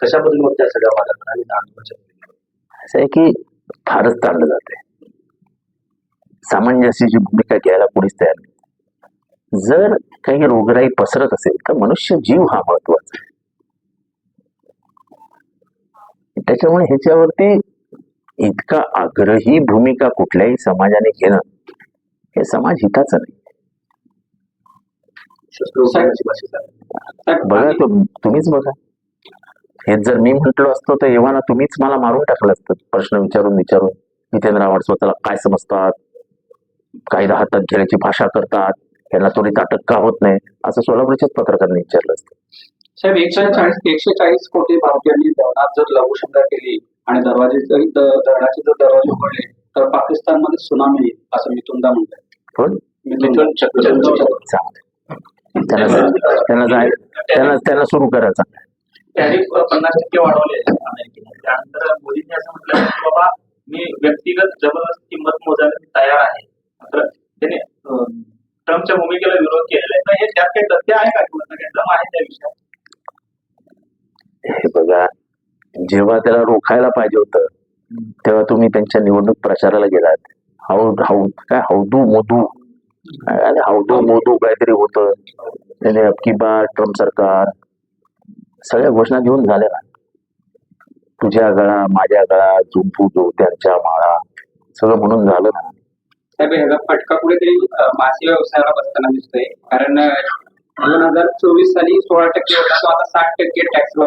कशा पद्धतीने त्या सगळ्या वादाकडे आणि आंदोलनाच्या भूमिकेकडे? असं आहे की फारच ताणलं जाते सामंजस्याची भूमिका घ्यायला कोणीच तयार नाही. जर काही रोगराई पसरत असेल तर मनुष्य जीव हा महत्त्वाचा आहे. त्याच्यामुळे ह्याच्यावरती इतका आग्रही भूमिका कुठल्याही समाजाने घेणं हे समाज हिताचं नाही. बघा तुम- तुम्हीच बघा. हे जर मी म्हटलो असतो तर एव्हा ना तुम्हीच मला मारून टाकलं असतं. प्रश्न विचारून विचारून. जितेंद्र आव्हाड स्वतःला काय समजतात? कायदा हातात घेण्याची भाषा करतात. यांना त्वरित अटक का होत नाही? असं सोलापूरच्याच पत्रकारांनी विचारलं असतं. साहेब एकशे चाळीस एकशे चाळीस कोटी भारतीयांनी धरणात जर लघुशंका केली आणि दरवाजे जर धरणाचे जर दरवाजे उघडले तर पाकिस्तानमध्ये सुनामी येईल असं मिथुनदा म्हणतात मिथुन चक्रवर्ती चांगलं. त्यांना त्यांना जाय त्यांना त्यांना सुरू करायचं. टॅरिफ पन्नास टक्के वाढवले त्यानंतर मोदींनी असं म्हटलं की बाबा मी व्यक्तिगत जबरदस्त किंमत मोजायला तयार आहे. मात्र त्याने ट्रम्पच्या भूमिकेला विरोध केलेला आहे. तर हे त्यात काही तथ्य आहे का? किंवा काही दम आहे त्या विषयात? हे बघा जेव्हा त्याला रोखायला पाहिजे होतं तेव्हा तुम्ही त्यांच्या निवडणूक प्रचाराला गेलात. हाऊ हाऊ काय? हौदू मोदू हौदू मोदू काहीतरी होतं. त्याने अबकी बार ट्रम्प सरकार सगळ्या घोषणा घेऊन झाल्या. ना तुझ्या गळा माझ्या गळा जुंपू त्यांच्या माळा सगळं म्हणून झालं ना. फटका कुठेतरी मासे व्यवसायाला बसताना दिसतोय. कारण दोन हजार चोवीस साली सोळा टक्के होता तो आता साठ टक्के टॅक्स